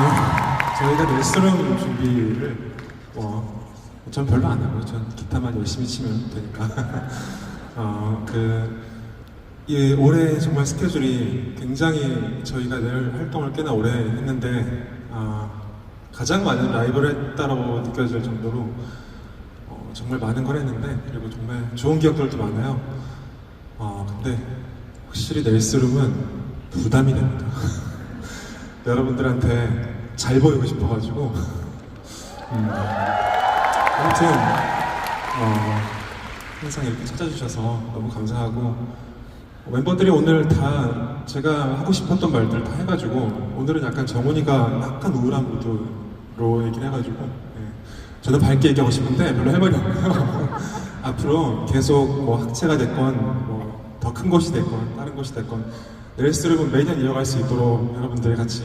어, 저희가 레스토랑 준비를 뭐, 전 별로 안 하고요. 전 기타만 열심히 치면 되니까. 어, 그, 이 올해 정말 스케줄이 굉장히 저희가 늘 활동을 꽤나 오래 했는데, 아, 가장 많은 라이브를 했다고 느껴질 정도로 어, 정말 많은 걸 했는데, 그리고 정말 좋은 기억들도 많아요. 어, 근데 확실히 넬스룸은 부담이 됩니다. 여러분들한테 잘 보이고 싶어가지고. 음, 아무튼 어, 항상 이렇게 찾아주셔서 너무 감사하고. 멤버들이 오늘 다 제가 하고 싶었던 말들 다 해가지고 오늘은 약간 정훈이가 약간 우울한 무드로 얘기를 해가지고 예. 저는 밝게 얘기하고 싶은데 별로 할 말이 없고요. 앞으로 계속 뭐 학체가 됐건 뭐 더큰 곳이 됐건 다른 곳이 됐건 넬스룸은 매년 이어갈 수 있도록 여러분들이 같이